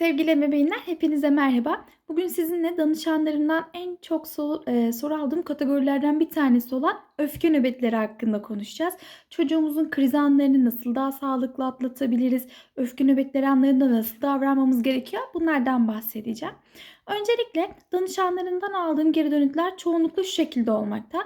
Sevgili ebeveynler hepinize merhaba. Bugün sizinle danışanlarımdan en çok so- e, soru aldığım kategorilerden bir tanesi olan öfke nöbetleri hakkında konuşacağız. Çocuğumuzun kriz anlarını nasıl daha sağlıklı atlatabiliriz? Öfke nöbetleri anlarında nasıl davranmamız gerekiyor? Bunlardan bahsedeceğim. Öncelikle danışanlarımdan aldığım geri dönütler çoğunlukla şu şekilde olmakta.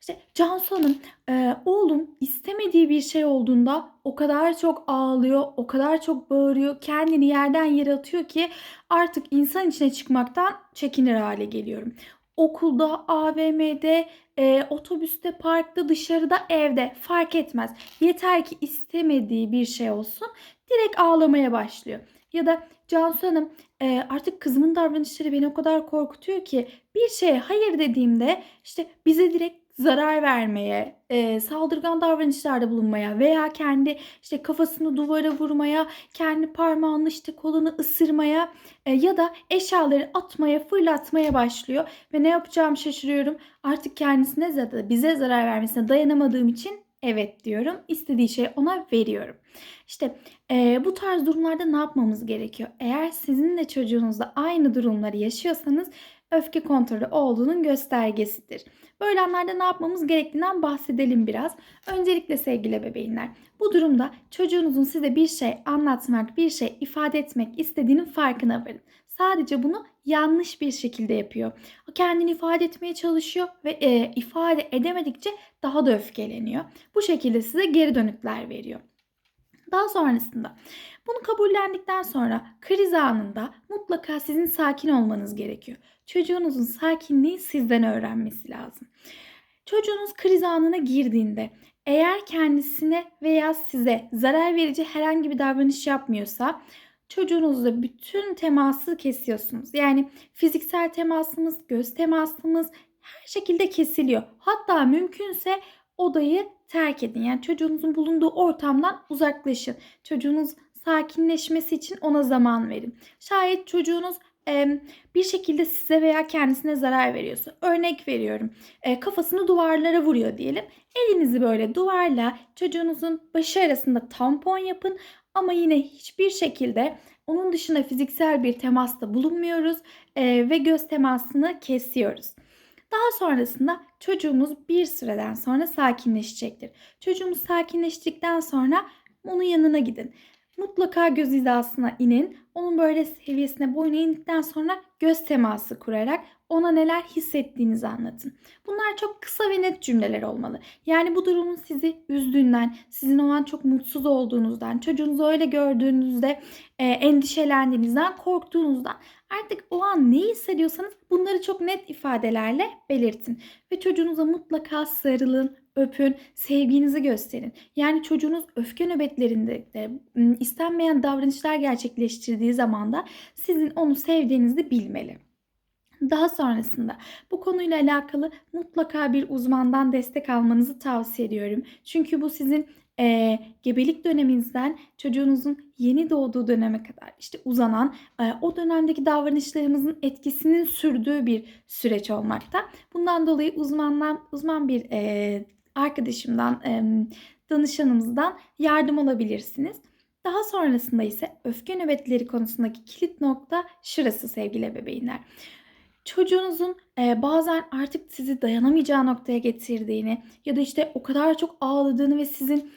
İşte Cansu Hanım, e, oğlum istemediği bir şey olduğunda o kadar çok ağlıyor, o kadar çok bağırıyor, kendini yerden yere atıyor ki artık insan içine çıkmaktan çekinir hale geliyorum. Okulda, AVM'de, e, otobüste, parkta, dışarıda, evde fark etmez. Yeter ki istemediği bir şey olsun direkt ağlamaya başlıyor. Ya da Cansu Hanım e, artık kızımın davranışları beni o kadar korkutuyor ki bir şeye hayır dediğimde işte bize direkt zarar vermeye, e, saldırgan davranışlarda bulunmaya veya kendi işte kafasını duvara vurmaya, kendi parmağını işte kolunu ısırmaya e, ya da eşyaları atmaya, fırlatmaya başlıyor ve ne yapacağımı şaşırıyorum. Artık kendisine zaten bize zarar vermesine dayanamadığım için evet diyorum. İstediği şeyi ona veriyorum. İşte e, bu tarz durumlarda ne yapmamız gerekiyor? Eğer sizin de çocuğunuzla aynı durumları yaşıyorsanız öfke kontrolü olduğunun göstergesidir. Böyle anlarda ne yapmamız gerektiğinden bahsedelim biraz. Öncelikle sevgili bebeğinler, bu durumda çocuğunuzun size bir şey anlatmak, bir şey ifade etmek istediğinin farkına varın. Sadece bunu yanlış bir şekilde yapıyor. O kendini ifade etmeye çalışıyor ve e, ifade edemedikçe daha da öfkeleniyor. Bu şekilde size geri dönütler veriyor. Daha sonrasında bunu kabullendikten sonra kriz anında mutlaka sizin sakin olmanız gerekiyor. Çocuğunuzun sakinliği sizden öğrenmesi lazım. Çocuğunuz kriz anına girdiğinde eğer kendisine veya size zarar verici herhangi bir davranış yapmıyorsa çocuğunuzla bütün teması kesiyorsunuz. Yani fiziksel temasımız, göz temasımız her şekilde kesiliyor. Hatta mümkünse odayı terk edin. Yani çocuğunuzun bulunduğu ortamdan uzaklaşın. Çocuğunuz sakinleşmesi için ona zaman verin. Şayet çocuğunuz bir şekilde size veya kendisine zarar veriyorsa, örnek veriyorum, kafasını duvarlara vuruyor diyelim. Elinizi böyle duvarla çocuğunuzun başı arasında tampon yapın ama yine hiçbir şekilde onun dışında fiziksel bir temasta bulunmuyoruz ve göz temasını kesiyoruz. Daha sonrasında çocuğumuz bir süreden sonra sakinleşecektir. Çocuğumuz sakinleştikten sonra onun yanına gidin. Mutlaka göz hizasına inin. Onun böyle seviyesine boyuna indikten sonra göz teması kurarak ona neler hissettiğinizi anlatın. Bunlar çok kısa ve net cümleler olmalı. Yani bu durumun sizi üzdüğünden, sizin o an çok mutsuz olduğunuzdan, çocuğunuzu öyle gördüğünüzde e, endişelendiğinizden, korktuğunuzdan artık o an ne hissediyorsanız bunları çok net ifadelerle belirtin. Ve çocuğunuza mutlaka sarılın, öpün, sevginizi gösterin. Yani çocuğunuz öfke nöbetlerinde de istenmeyen davranışlar gerçekleştirdiği zaman da sizin onu sevdiğinizi bilmeli. Daha sonrasında bu konuyla alakalı mutlaka bir uzmandan destek almanızı tavsiye ediyorum. Çünkü bu sizin e, gebelik döneminizden çocuğunuzun yeni doğduğu döneme kadar işte uzanan e, o dönemdeki davranışlarımızın etkisinin sürdüğü bir süreç olmakta. Bundan dolayı uzmandan uzman bir e, arkadaşımdan, danışanımızdan yardım alabilirsiniz. Daha sonrasında ise öfke nöbetleri konusundaki kilit nokta şurası sevgili bebeğinler. Çocuğunuzun bazen artık sizi dayanamayacağı noktaya getirdiğini ya da işte o kadar çok ağladığını ve sizin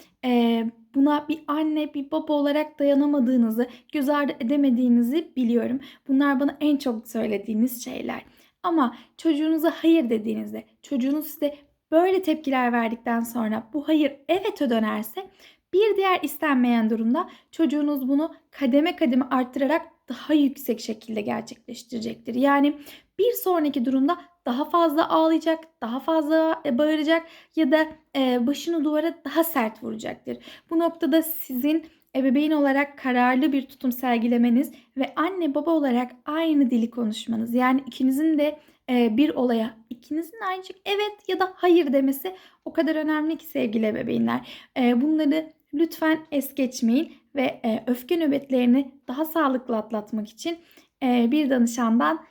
buna bir anne bir baba olarak dayanamadığınızı, göz ardı edemediğinizi biliyorum. Bunlar bana en çok söylediğiniz şeyler. Ama çocuğunuza hayır dediğinizde, çocuğunuz size böyle tepkiler verdikten sonra bu hayır evete dönerse bir diğer istenmeyen durumda çocuğunuz bunu kademe kademe arttırarak daha yüksek şekilde gerçekleştirecektir. Yani bir sonraki durumda daha fazla ağlayacak, daha fazla e, bağıracak ya da e, başını duvara daha sert vuracaktır. Bu noktada sizin ebeveyn olarak kararlı bir tutum sergilemeniz ve anne baba olarak aynı dili konuşmanız yani ikinizin de bir olaya ikinizin aynı evet ya da hayır demesi o kadar önemli ki sevgili ebeveynler. Bunları lütfen es geçmeyin ve öfke nöbetlerini daha sağlıklı atlatmak için bir danışandan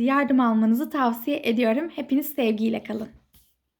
yardım almanızı tavsiye ediyorum. Hepiniz sevgiyle kalın.